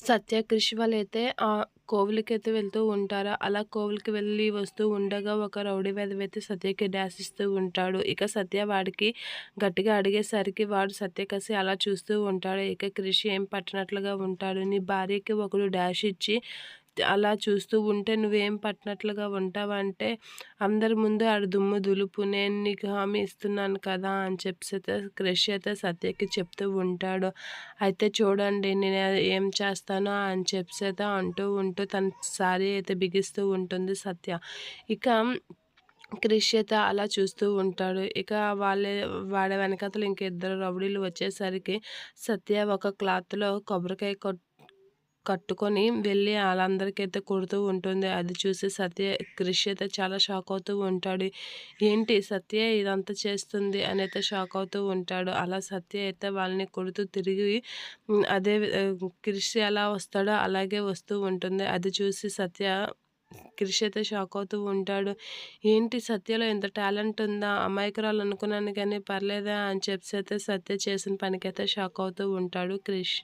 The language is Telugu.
సత్య, క్రిష్ వాళ్ళైతే ఆహ్, కోవిలికైతే వెళ్తూ ఉంటారు. అలా కోవిలికి వెళ్ళి వస్తూ ఉండగా ఒక రౌడీ వేదవైతే సత్యకి డాన్స్ ఇస్తూ ఉంటాడు. ఇక సత్య వాడికి గట్టిగా అడిగేసరికి వాడు సత్య కసి అలా చూస్తూ ఉంటాడు. ఇక కృషి ఏం పట్టనట్లుగా ఉంటాడు. నీ భార్యకి ఒకడు డాష్ ఇచ్చి అలా చూస్తూ ఉంటే నువ్వేం పట్టినట్లుగా ఉంటావంటే అందరి ముందు ఆడ దుమ్ము దులుపు నేను నీకు హామీ ఇస్తున్నాను కదా అని చెప్పి క్రష్ అయితే సత్యకి చెప్తూ ఉంటాడు. అయితే చూడండి నేను ఏం చేస్తానో అని చెప్పి అంటూ ఉంటూ తన సారీ అయితే బిగిస్తూ ఉంటుంది సత్య. ఇక క్రిష్యత అలా చూస్తూ ఉంటాడు. ఇక వాళ్ళే వాడ వెనకతలు ఇంక ఇద్దరు రౌడీలు వచ్చేసరికి సత్య ఒక క్లాత్లో కొబ్బరికాయ కొట్ కట్టుకొని వెళ్ళి వాళ్ళందరికైతే కొడుతూ ఉంటుంది. అది చూసి సత్య క్రిష్ అయితే చాలా షాక్ అవుతూ ఉంటాడు. ఏంటి సత్య ఇదంతా చేస్తుంది? అని అయితే షాక్ అవుతూ ఉంటాడు. అలా సత్య అయితే వాళ్ళని కొడుతూ తిరిగి అదే క్రిష్ ఎలా వస్తాడో అలాగే వస్తూ ఉంటుంది. అది చూసి సత్య క్రిష్ అయితే షాక్ అవుతూ ఉంటాడు. ఏంటి సత్యలో ఎంత టాలెంట్ ఉందా? అమాయకురాలు అనుకున్నాను కానీ పర్లేదా? అని చెప్పి అయితే సత్య చేసిన పనికైతే షాక్ అవుతూ ఉంటాడు క్రిష్.